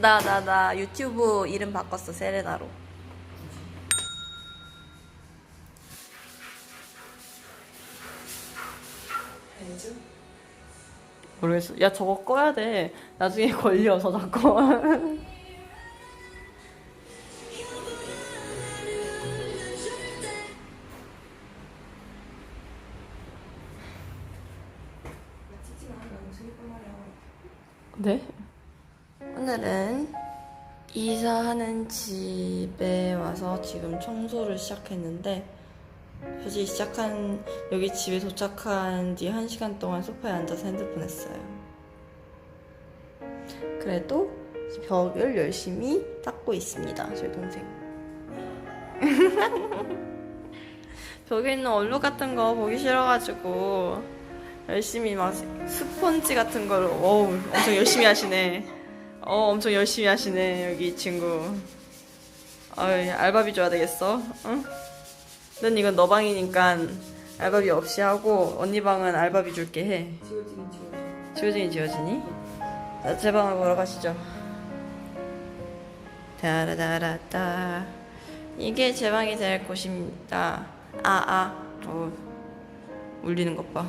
나 나 나 유튜브 이름 바꿨어 세레나로. 모르겠어. 야 저거 꺼야 돼. 나중에 걸려서 자꾸. 이사하는 집에 와서 지금 청소를 시작했는데 솔직히 시작한 여기 집에 도착한 뒤 한 시간 동안 소파에 앉아서 핸드폰 했어요. 그래도 벽을 열심히 닦고 있습니다. 저희 동생. 벽에 있는 얼룩 같은 거 보기 싫어가지고 열심히 막 스펀지 같은 걸 어우 엄청 열심히 하시네. 어 엄청 열심히 하시네 여기 이 친구. 어이 알바비 줘야 되겠어. 응? 넌 이건 너 방이니까 알바비 없이 하고 언니 방은 알바비 줄게 해. 지워져. 지워지니 지워지니? 자, 제 방을 보러 가시죠. 따라다라따. 이게 제 방이 될 곳입니다. 아, 아. 어, 울리는 것 봐.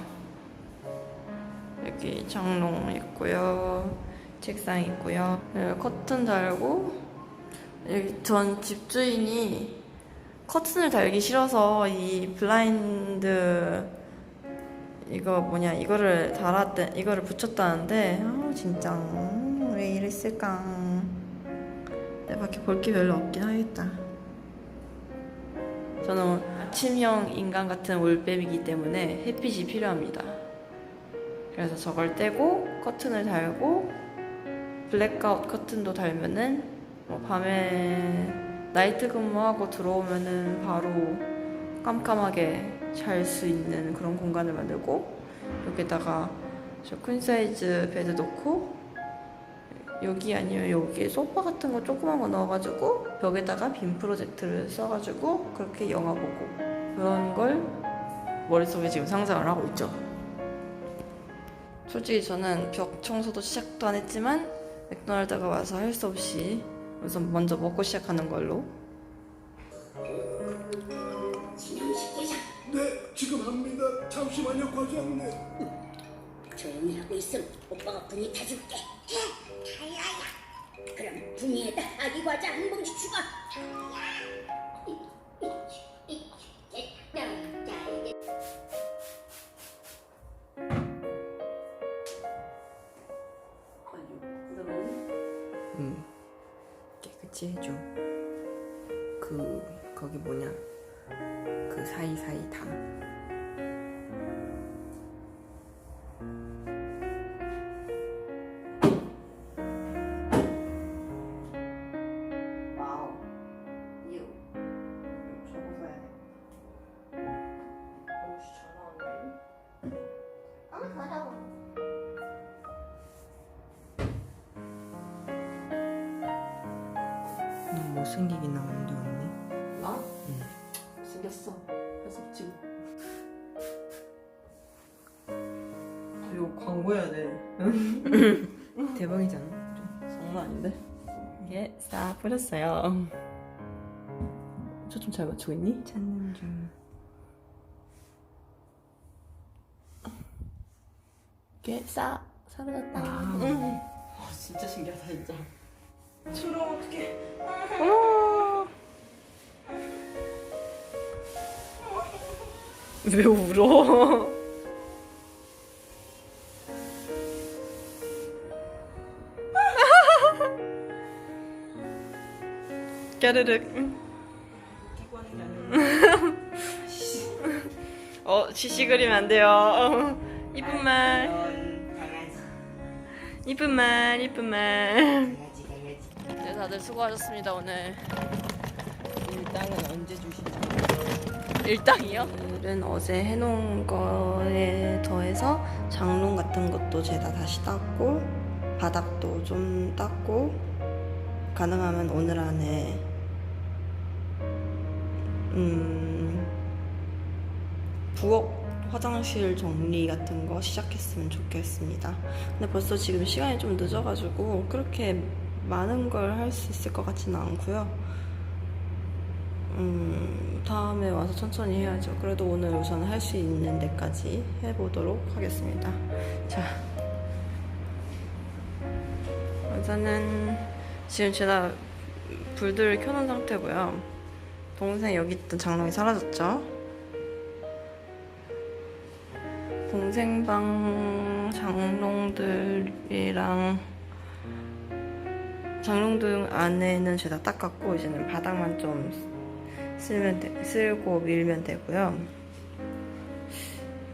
여기 장롱 있고요. 책상 있고요. 여기 커튼 달고, 전 집주인이 커튼을 달기 싫어서 이 블라인드 이거 뭐냐 이거를 달았대 이거를 붙였다는데 아 진짜. 음, 왜 이랬을까. 내 밖에 볼 게 별로 없긴 하겠다. 저는 아침형 인간 같은 올빼미기 때문에 햇빛이 필요합니다. 그래서 저걸 떼고 커튼을 달고 블랙아웃 커튼도 달면은 뭐 밤에 나이트 근무하고 들어오면은 바로 깜깜하게 잘 수 있는 그런 공간을 만들고 여기다가 저큰 사이즈 베드 놓고 여기 아니면 여기에 소파 같은 거 조그만 거 넣어가지고 벽에다가 빔 프로젝트를 써가지고 그렇게 영화 보고 그런 걸 머릿속에 지금 상상을 하고 있죠. 솔직히 저는 벽 청소도 시작도 안 했지만 맥도날드가 와서 할 수 없이 우선 먼저 먹고 시작하는 걸로 네, 지금 합니다. 잠시만요, 과장님. 조용히 하고 있음 오빠가 분이 타줄게 다야야 그럼 분이에다 아기 과자 한 봉지 추가 음. 깨끗이 해줘. 그 거기 뭐냐? 그 사이 사이 다. 싹 뿌렸어요. 초점 잘 맞추고 있니? 찾는 중. 이게 싹 사라졌다. 와우. 응. 아, 진짜 신기하다 진짜. 추러 어떡해. 왜 울어? 까르륵. 어, 시시 그리면 안 돼요. 어, 이쁜 말. 이쁜 말, 이쁜 말. 네, 다들 수고하셨습니다, 오늘. 이 땅은 언제 주시죠? 일당이요? 오늘은 어제 해놓은 거에 더해서 장롱 같은 것도 제가 다시 닦고 바닥도 좀 닦고 가능하면 오늘 안에 음 부엌 화장실 정리 같은 거 시작했으면 좋겠습니다. 근데 벌써 지금 시간이 좀 늦어가지고 그렇게 많은 걸 할 수 있을 것 같지는 않고요. 음, 다음에 와서 천천히 해야죠. 그래도 오늘 우선 할 수 있는 데까지 해보도록 하겠습니다. 자, 우선은 지금 제가 불들을 켜놓은 상태고요. 동생 여기 있던 장롱이 사라졌죠. 동생 방 장롱들이랑 장롱등 안에는 죄다 닦았고 이제는 바닥만 좀 쓸면 되, 쓸고 밀면 되고요.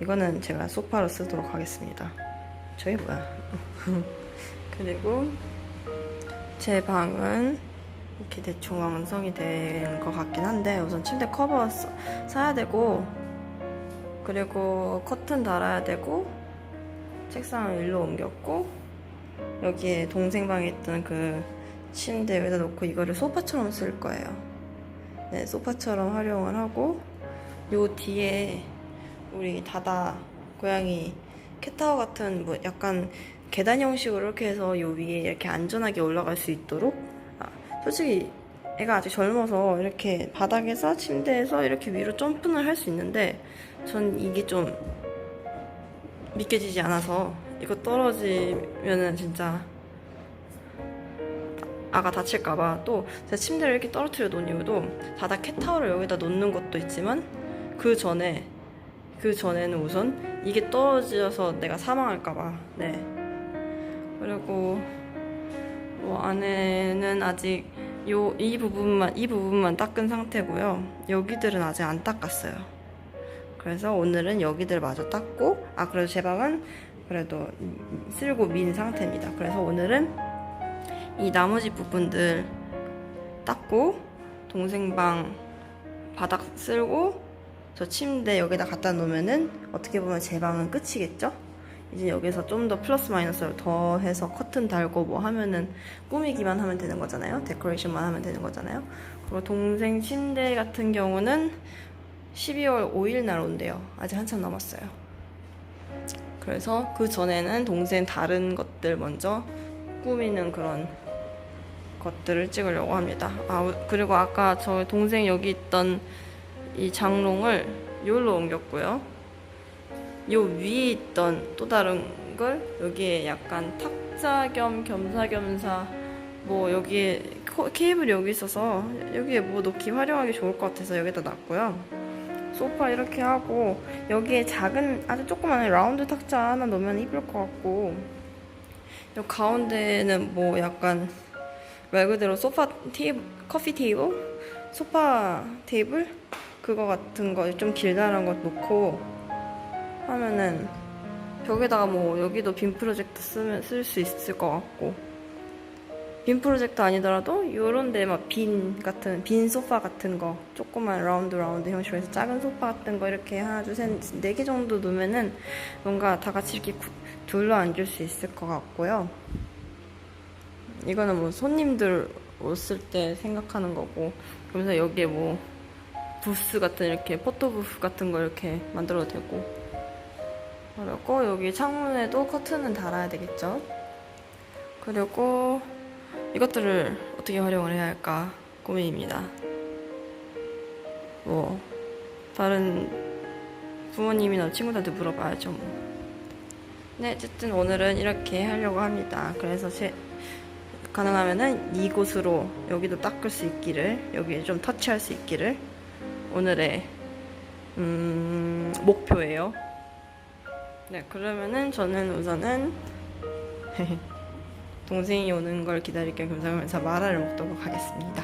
이거는 제가 소파로 쓰도록 하겠습니다. 저희 뭐야? 그리고 제 방은 이렇게 대충 완성이 된 것 같긴 한데 우선 침대 커버 사, 사야 되고 그리고 커튼 달아야 되고 책상을 일로 옮겼고 여기에 동생 방에 있던 그 침대 여기다 놓고 이거를 소파처럼 쓸 거예요. 네, 소파처럼 활용을 하고 요 뒤에 우리 다다 고양이 캣타워 같은 뭐 약간 계단 형식으로 이렇게 해서 요 위에 이렇게 안전하게 올라갈 수 있도록 아, 솔직히 애가 아직 젊어서 이렇게 바닥에서 침대에서 이렇게 위로 점프는 할 수 있는데 전 이게 좀 믿겨지지 않아서 이거 떨어지면은 진짜 아가 다칠까봐 또 제가 침대를 이렇게 떨어뜨려 놓은 이유도 다다 캣타워를 여기다 놓는 것도 있지만 그 전에 그 전에는 우선 이게 떨어져서 내가 사망할까봐. 네. 그리고 뭐 안에는 아직 요 이 부분만 이 부분만 닦은 상태고요. 여기들은 아직 안 닦았어요. 그래서 오늘은 여기들 마저 닦고 아 그래도 제 방은 그래도 쓸고 민 상태입니다. 그래서 오늘은 이 나머지 부분들 닦고 동생 방 바닥 쓸고 저 침대 여기다 갖다 놓으면은 어떻게 보면 제 방은 끝이겠죠? 이제 여기서 좀 더 플러스 마이너스를 더 해서 커튼 달고 뭐 하면은 꾸미기만 하면 되는 거잖아요. 데코레이션만 하면 되는 거잖아요. 그리고 동생 침대 같은 경우는 12월 5일 날 온대요. 아직 한참 남았어요. 그래서 그 전에는 동생 다른 것들 먼저 꾸미는 그런 것들을 찍으려고 합니다. 아, 그리고 아까 저 동생 여기 있던 이 장롱을 여기로 옮겼고요. 요 위에 있던 또 다른 걸 여기에 약간 탁자 겸 겸사겸사 뭐 여기에 코- 케이블이 여기 있어서 여기에 뭐 놓기 활용하기 좋을 것 같아서 여기다 놨고요. 소파 이렇게 하고 여기에 작은 아주 조그마한 라운드 탁자 하나 놓으면 이쁠 것 같고 이 가운데는 뭐 약간 말 그대로 소파 테이블 커피 테이블 소파 테이블 그거 같은 거 좀 길다란 거 놓고 하면은 벽에다가 뭐 여기도 빔 프로젝트 쓰면 쓸 수 있을 것 같고. 빔 프로젝트 아니더라도 요런데 막 빈 같은 빈 소파 같은 거 조그만 라운드 라운드 형식으로 해서 작은 소파 같은 거 이렇게 하나 둘셋네 개 정도 놓으면은 뭔가 다 같이 이렇게 구- 둘러 앉을 수 있을 것 같고요. 이거는 뭐 손님들 왔을 때 생각하는 거고. 그러면서 여기에 뭐 부스 같은 이렇게 포토 부스 같은 거 이렇게 만들어도 되고 그리고 여기 창문에도 커튼은 달아야 되겠죠 그리고 이것들을 어떻게 활용을 해야 할까 고민입니다 뭐 다른 부모님이나 친구들한테 물어봐야죠 뭐. 네 어쨌든 오늘은 이렇게 하려고 합니다 그래서 제 가능하면은 이곳으로 여기도 닦을 수 있기를 여기에 좀 터치할 수 있기를 오늘의 음, 목표예요. 네, 그러면은 저는 우선은 동생이 오는 걸 기다릴 겸 겸사겸사 마라를 먹도록 하겠습니다.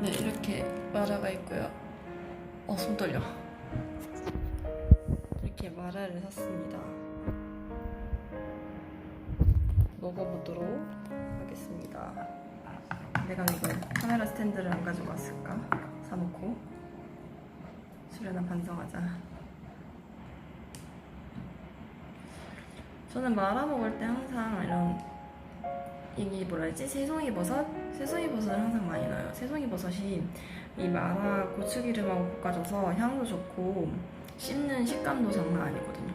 네, 이렇게 마라가 있고요. 어, 손 떨려. 이렇게 마라를 샀습니다. 먹어보도록 하겠습니다. 내가 이걸 카메라 스탠드를 안 가져갔을까? 사놓고 수련아 반성하자. 저는 마라 먹을 때 항상 이런 이게 뭐라 해야지 새송이 버섯? 새송이 버섯을 항상 많이 넣어요. 새송이 버섯이 이 마라 고추기름하고 볶아져서 향도 좋고 씹는 식감도 장난 아니거든요.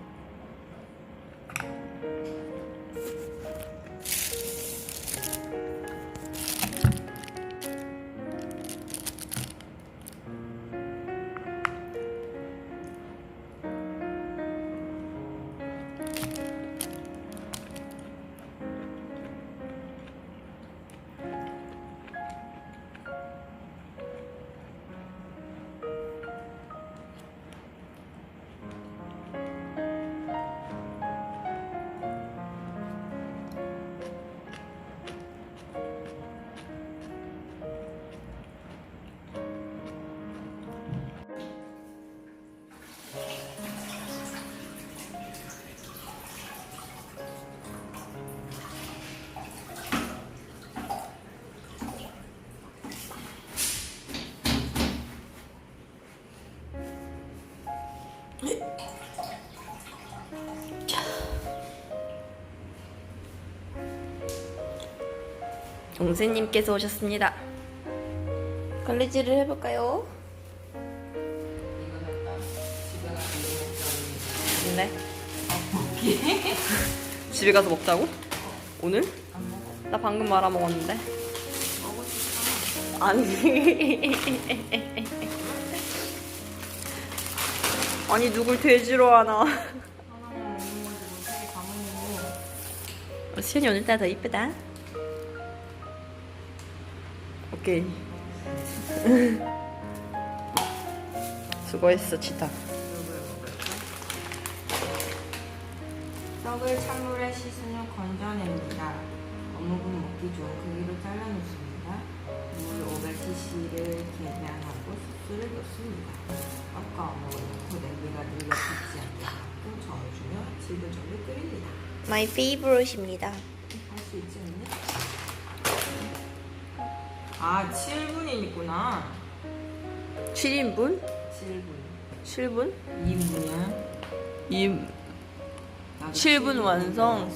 동생님께서 오셨습니다. 걸레질을 해볼까요? 네. 집에 가서 먹자고? 오늘? 나 방금 말아 먹었는데. 아니. 아니 누굴 돼지로 하나? 수현이 오늘따라 더 이쁘다. 오케이. 수고했어, 치타. 떡을 찬물에 씻은 후 건져냅니다. 어묵은 먹기 좋은 크기로 잘라놓습니다. 물 500cc를 계량하고 소스를 넣습니다. 떡과 어묵을 넣고 냄비가 눌러 붙지 않게 가끔 저어주며 지글저글 끓입니다. My favorite입니다. 할 수 있지 않니? 아 7분이니구나 7인분? 7분 7분? 2인분이야 2, 7분 완성.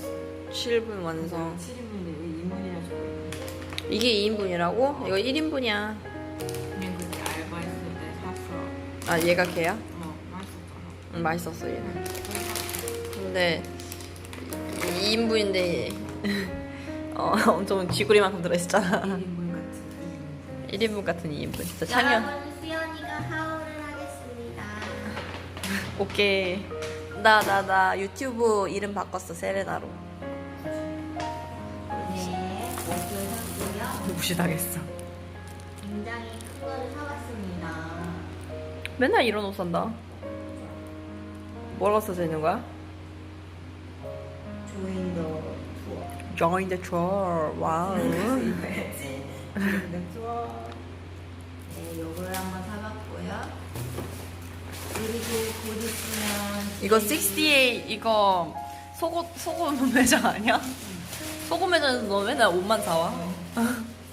7분 완성. 7인분인데 왜 2인분이라 적어있냐 이게 2인분이라고? 이거 1인분이야. 그냥 그때 알바했을 때 샀어 아, 얘가 걔야? 어 맛있었잖아 응, 맛있었어, 얘는. 근데 2인분인데 어, 엄청 쥐구리만큼 들어있었잖아. 1인분 같은 1인분 같은 2인분. 진짜 창현. 여러분 수연이가 하울을 하겠습니다. 오케이. 나, 나, 나 유튜브 이름 바꿨어, 세레나로. 네, 샀고요. 무시당했어. 굉장히 큰 거를 사왔습니다. 맨날 이런 옷 산다. 뭐라고 써져 있는 거야? 조인 더 투어 Join the tour. 와우. 조인 투어 네, 요걸 한번 사봤고요. 그리고 곧 있으면 이거 저희 68 이거 속옷 속옷 매장 아니야? 속옷 매장에서 너 맨날 옷만 사와.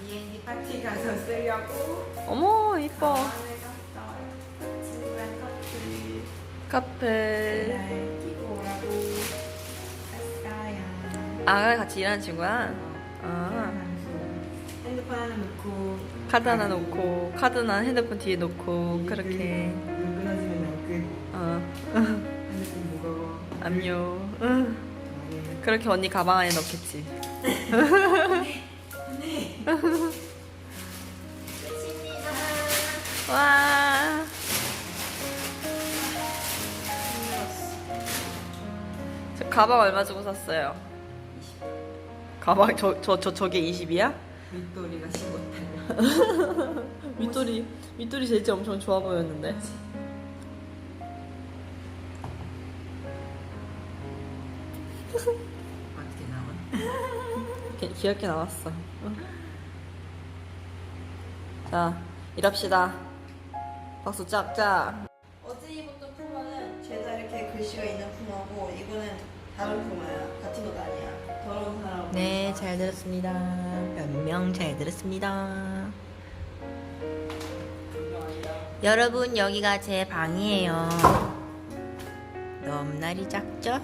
비행기 파티 가서 쓰려고 어머 이뻐. 가방을 샀어요. 친구랑 커플 카페. 날 끼고 오라고 샀어요 아가 같이 일하는 친구야. 아 핸드폰 하나 놓고 카드 하나 놓고 카드나 핸드폰 뒤에 놓고 그렇게. 어. 응. 그렇게 언니 가방 안에 넣겠지. 와. 저 가방 얼마 주고 샀어요? 가방 저 저 저 저, 게 20이야? 밑도리가 15달러 윗돌이 윗돌이 재질 엄청 좋아 보였는데. 어떻게 나와? 기- 귀엽게 나왔어. 자, 일합시다. 박수 짝짝. 어제 입었던 푸마는 죄다 이렇게 글씨가 있는 푸마고 이거는 다른 푸마야. 같은 옷 아니야. 더러운 사람. 네, 잘 들었습니다. 변명 잘 들었습니다. 여러분, 여기가 제 방이에요. 넘날이 작죠?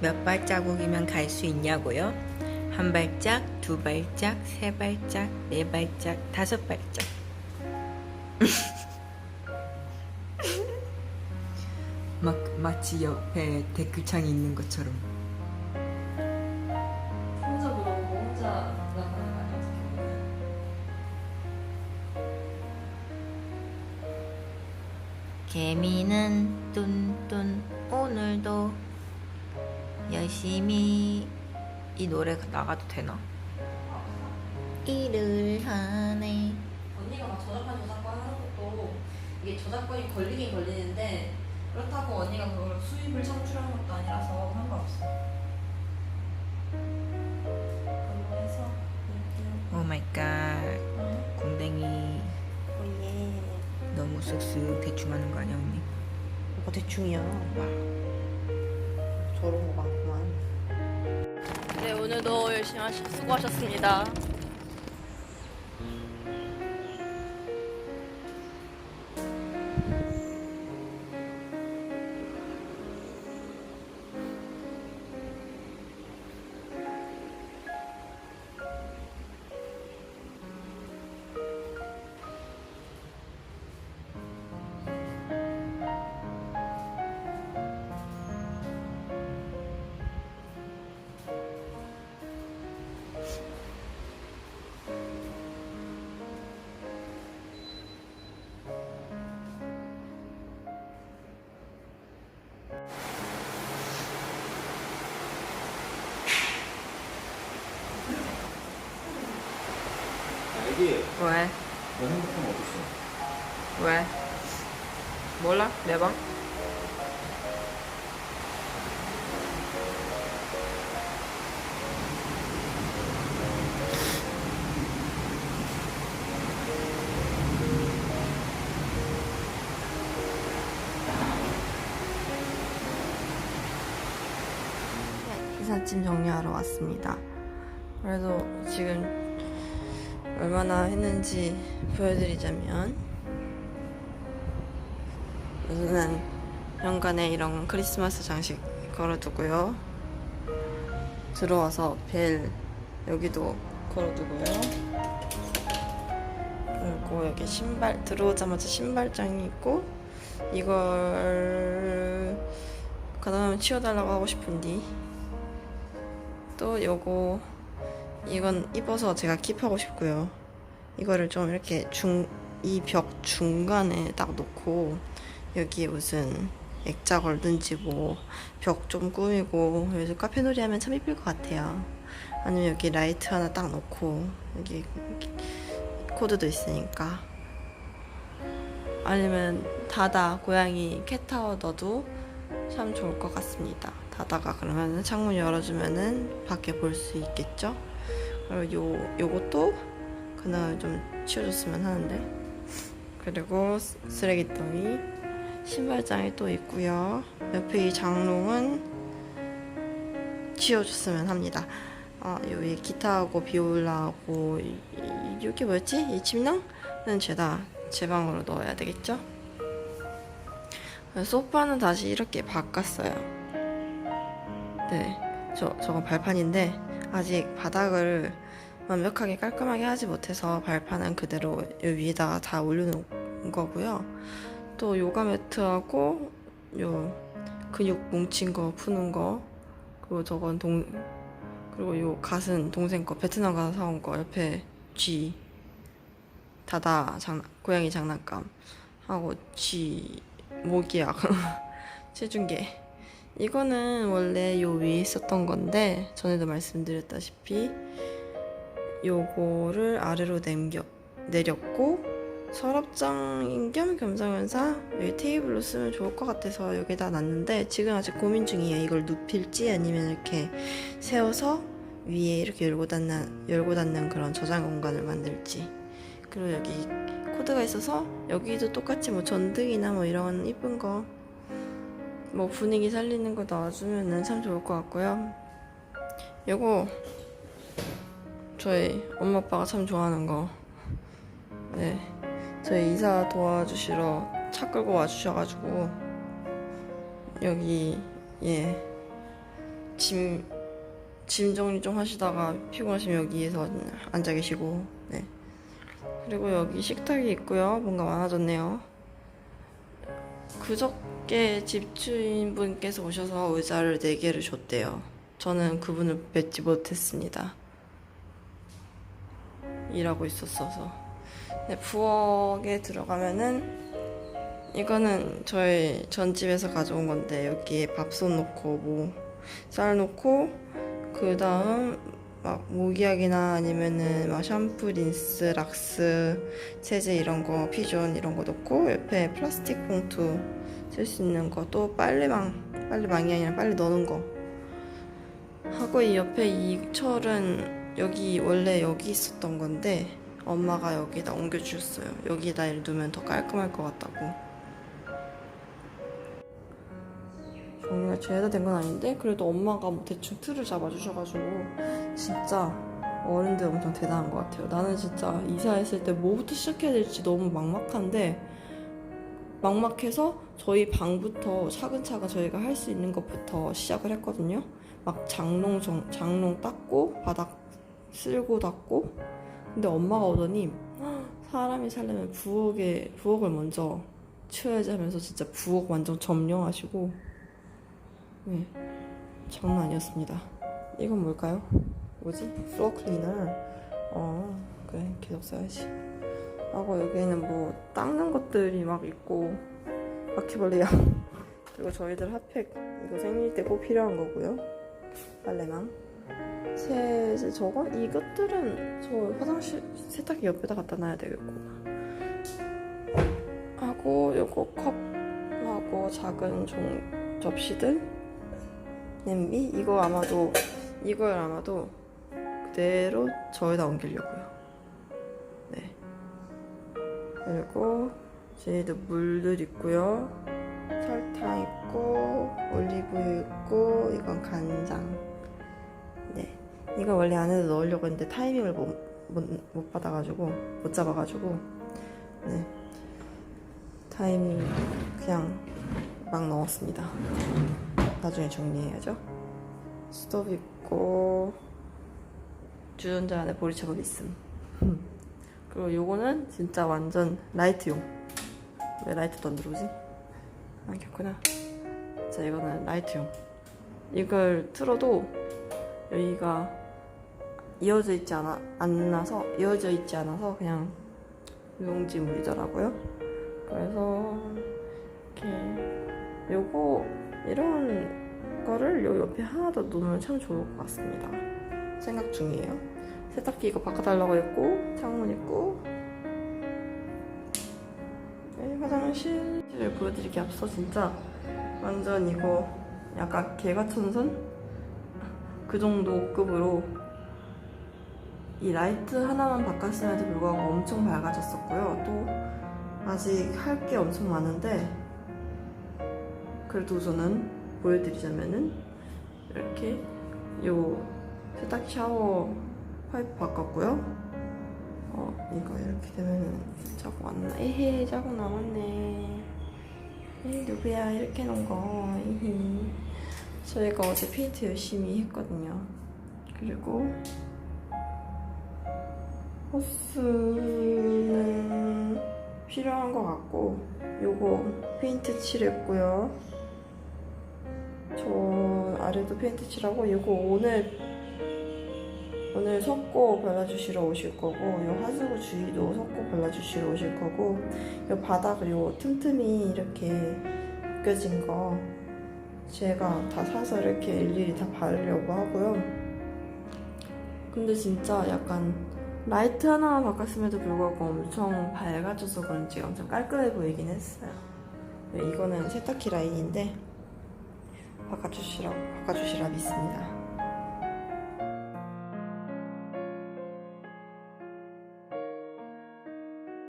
몇 발자국이면 갈 수 있냐고요? 한 발짝, 두 발짝, 세 발짝, 네 발짝, 다섯 발짝. 마치 옆에 댓글창이 있는 것처럼. 혼자 물어보고 혼자 나가는 거 아니야? 개미는 뚠뚠 오늘도 열심히 이 노래 나가도 되나? 일을 하네. 언니가 막 저작권 저작권 하는 것도 이게 저작권이 걸리긴 걸리는데 그렇다고 언니가 그걸 수입을 창출하는 것도 아니라서 상관없어. 그걸로 해서 오 마이 갓. 공댕이 오예. 너무 쓱쓱 대충 하는 거 아니야 언니? 오빠 대충이야. 와. 저런 거 많구만. 네 오늘도 열심히 하시, 수고하셨습니다. 애기 왜? 너 핸드폰 어딨어? 왜? 몰라? 내 방? 이삿짐 정리하러 왔습니다. 그래도 지금 얼마나 했는지 보여드리자면 우선은 현관에 이런 크리스마스 장식 걸어두고요. 들어와서 벨 여기도 걸어두고요. 그리고 여기 신발 들어오자마자 신발장이 있고 이걸 가능하면 치워달라고 하고 싶은디 또 요거 이건 입어서 제가 킵하고 싶고요. 이거를 좀 이렇게 중 이 벽 중간에 딱 놓고 여기에 무슨 액자 걸든지 뭐 벽 좀 꾸미고 여기서 카페놀이 하면 참 이쁠 것 같아요. 아니면 여기 라이트 하나 딱 놓고 여기 코드도 있으니까 아니면 다다 고양이 캣타워 넣어도 참 좋을 것 같습니다. 다다가 그러면 창문 열어주면은 밖에 볼 수 있겠죠? 그리고 요 요것도 그날 좀 치워줬으면 하는데 그리고 쓰- 쓰레기통이 신발장이 또 있고요. 옆에 이 장롱은 치워줬으면 합니다. 아, 여기 기타하고 비올라하고 이게 뭐였지? 이 침낭은 죄다 제 방으로 넣어야 되겠죠? 소파는 다시 이렇게 바꿨어요. 네, 저 저건 발판인데 아직 바닥을 완벽하게 깔끔하게 하지 못해서 발판은 그대로 이 위에다가 다 올려놓은 거고요. 또 요가 매트하고 요 근육 뭉친 거 푸는 거 그리고 저건 동 그리고 요 갓은 동생 거 베트남 가서 사온 거 옆에 G 다다 장난 고양이 장난감 하고 G 모기약 체중계 이거는 원래 요 위에 있었던 건데 전에도 말씀드렸다시피 요거를 아래로 남겨 내렸고 서랍장인 겸 겸사겸사 여기 테이블로 쓰면 좋을 것 같아서 여기다 놨는데 지금 아직 고민 중이에요. 이걸 눕힐지 아니면 이렇게 세워서 위에 이렇게 열고 닫는 열고 닫는 그런 저장 공간을 만들지. 그리고 여기 코드가 있어서 여기도 똑같이 뭐 전등이나 뭐 이런 이쁜 거 뭐 분위기 살리는 거 넣어주면은 참 좋을 것 같고요. 요거 저희 엄마 아빠가 참 좋아하는 거. 네. 저희 이사 도와주시러 차 끌고 와주셔가지고 여기 예. 짐, 짐 정리 좀 하시다가 피곤하시면 여기에서 앉아 계시고 네. 그리고 여기 식탁이 있고요. 뭔가 많아졌네요. 그저 께 집주인분께서 오셔서 의자를 4개를 줬대요. 저는 그분을 뵙지 못했습니다. 일하고 있었어서. 네, 부엌에 들어가면은 이거는 저희 전 집에서 가져온 건데 여기에 밥솥 넣고 뭐 쌀 넣고 그 다음 막 모기약이나 아니면은 막 샴푸, 린스, 락스, 세제 이런 거 피존 이런 거 넣고 옆에 플라스틱 봉투 쓸 수 있는 거 또 빨래망 빨래망이 아니라 빨래 넣는 거 하고 이 옆에 이 철은 여기 원래 여기 있었던 건데 엄마가 여기다 옮겨주셨어요. 여기다 두면 더 깔끔할 것 같다고. 정리가 죄다 된 건 아닌데 그래도 엄마가 뭐 대충 틀을 잡아주셔가지고 진짜 어른들 엄청 대단한 것 같아요. 나는 진짜 이사했을 때 뭐부터 시작해야 될지 너무 막막한데 막막해서 저희 방부터 차근차근 저희가 할 수 있는 것부터 시작을 했거든요. 막 장롱 정, 장롱 닦고 바닥 쓸고 닦고 근데 엄마가 오더니 사람이 살려면 부엌에 부엌을 먼저 치워야지 하면서 진짜 부엌 완전 점령하시고 네 장난 아니었습니다. 이건 뭘까요? 뭐지? 플로어 클리너. 어 그래 계속 써야지. 하고 여기에는 뭐 닦는 것들이 막 있고 바퀴벌레야. 그리고 저희들 핫팩 이거 생일 때 꼭 필요한 거고요. 빨래망. 세제 저거 이것들은 저 화장실 세탁기 옆에다 갖다 놔야 되겠구나. 하고 요거 컵하고 작은 종 접시들 냄비 이거 아마도 이걸 아마도 그대로 저에다 옮기려고요. 그리고 저희도 물들 있고요. 설탕 있고 올리브유 있고 이건 간장. 네. 이거 원래 안에도 넣으려고 했는데 타이밍을 못, 못, 못 받아가지고 못 잡아가지고 네. 타이밍 그냥 막 넣었습니다. 나중에 정리해야죠. 스톱 있고 주전자 안에 보리차가 있음. 그리고 요거는 진짜 완전 라이트용. 왜 라이트도 안 들어오지? 안 켰구나. 자 이거는 라이트용. 이걸 틀어도 여기가 이어져 있지 않아 않아서 이어져 있지 않아서 그냥 용지 물이더라고요. 그래서 이렇게 요거 이런 거를 요 옆에 하나 더 놓으면 참 좋을 것 같습니다. 생각 중이에요. 세탁기 이거 바꿔달라고 했고 창문 있고. 네, 화장실 을 보여드리기 앞서 진짜. 완전 이거 약간 개가천선? 그 정도 급으로 이 라이트 하나만 바꿨음에도 불구하고 엄청 밝아졌었고요. 또 아직 할 게 엄청 많은데 그래도 저는 보여드리자면은 이렇게 요 세탁 샤워 파이프 바꿨고요. 어 이거 이렇게 되면은 자꾸 왔나? 에헤 자꾸 남았네. 에이 누구야 이렇게 놓은 거. 에헤. 저희가 어제 페인트 열심히 했거든요. 그리고 호스는 필요한 것 같고 요거 페인트 칠했고요. 저 아래도 페인트 칠하고 요거 오늘 오늘 석고 발라주시러 오실 거고 요 하수구 주위도 석고 발라주시러 오실 거고 요 바닥을 요 틈틈이 이렇게 벗겨진 거 제가 다 사서 이렇게 일일이 다 바르려고 하고요. 근데 진짜 약간 라이트 하나만 바꿨음에도 불구하고 엄청 밝아져서 그런지 엄청 깔끔해 보이긴 했어요. 네, 이거는 세탁기 라인인데 바꿔주시라고 바꿔주시라 믿습니다.